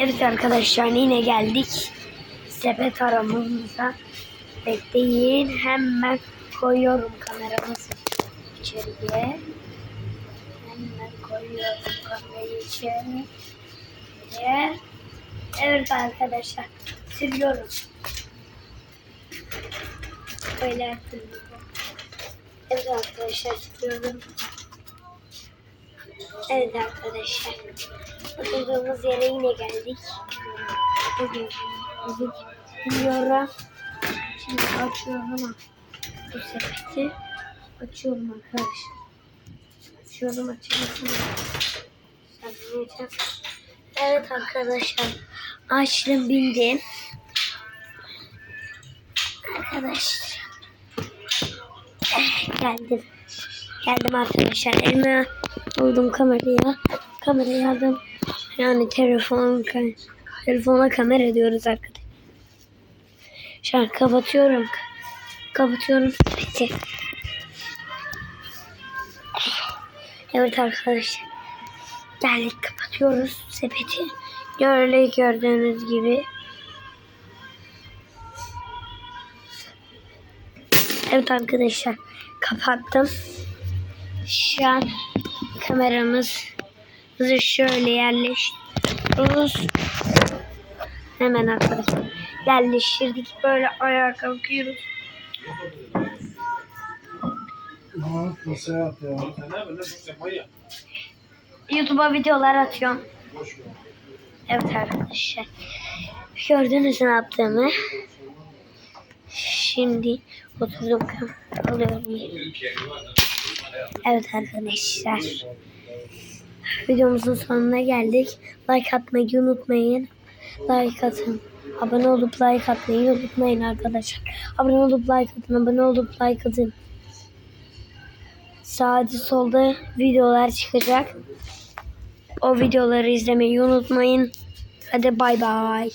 Evet arkadaşlar yine geldik. Sepet aramamıza. Bekleyin. Hemen koyuyorum kameramızı içeriye. Hemen koyuyorum kamerayı içeriye. Evet arkadaşlar. Siliyorum. Böyle siliyorum. Evet arkadaşlar siliyorum. Evet arkadaşlar. Oturduğumuz yere yine geldik. Bugün müzik. Şimdi açıyorum ama bu sepeti açıyorum arkadaşlar. Açıyorum açıyorum. Evet arkadaşlar. Açtım bindim. Arkadaşlar. Eh, Geldim. Geldim arkadaşlar. Elime aldım kamerayı. Kamerayı aldım. Yani telefon telefona kamera diyoruz arkadaşlar. Şu kapatıyorum. Kapatıyorum sepeti. Evet arkadaşlar. Geldik kapatıyoruz sepeti. Böyle gördüğünüz gibi. Evet arkadaşlar. Kapattım. Şu an kameramız şöyle yerleştiriyoruz. Hemen arkadaşlar yerleştirdik. Böyle ayağa kalkıyoruz. YouTube'a videolar atıyorum. Evet arkadaşlar. Gördünüz ne yaptığımı. Şimdi oturdum alıyorum. Evet arkadaşlar. Videomuzun sonuna geldik. Like atmayı unutmayın. Like atın. Abone olup like atmayı unutmayın arkadaşlar. Abone olup like atın. Abone olup like atın. Sağda solda videolar çıkacak. O videoları izlemeyi unutmayın. Hadi bay bay.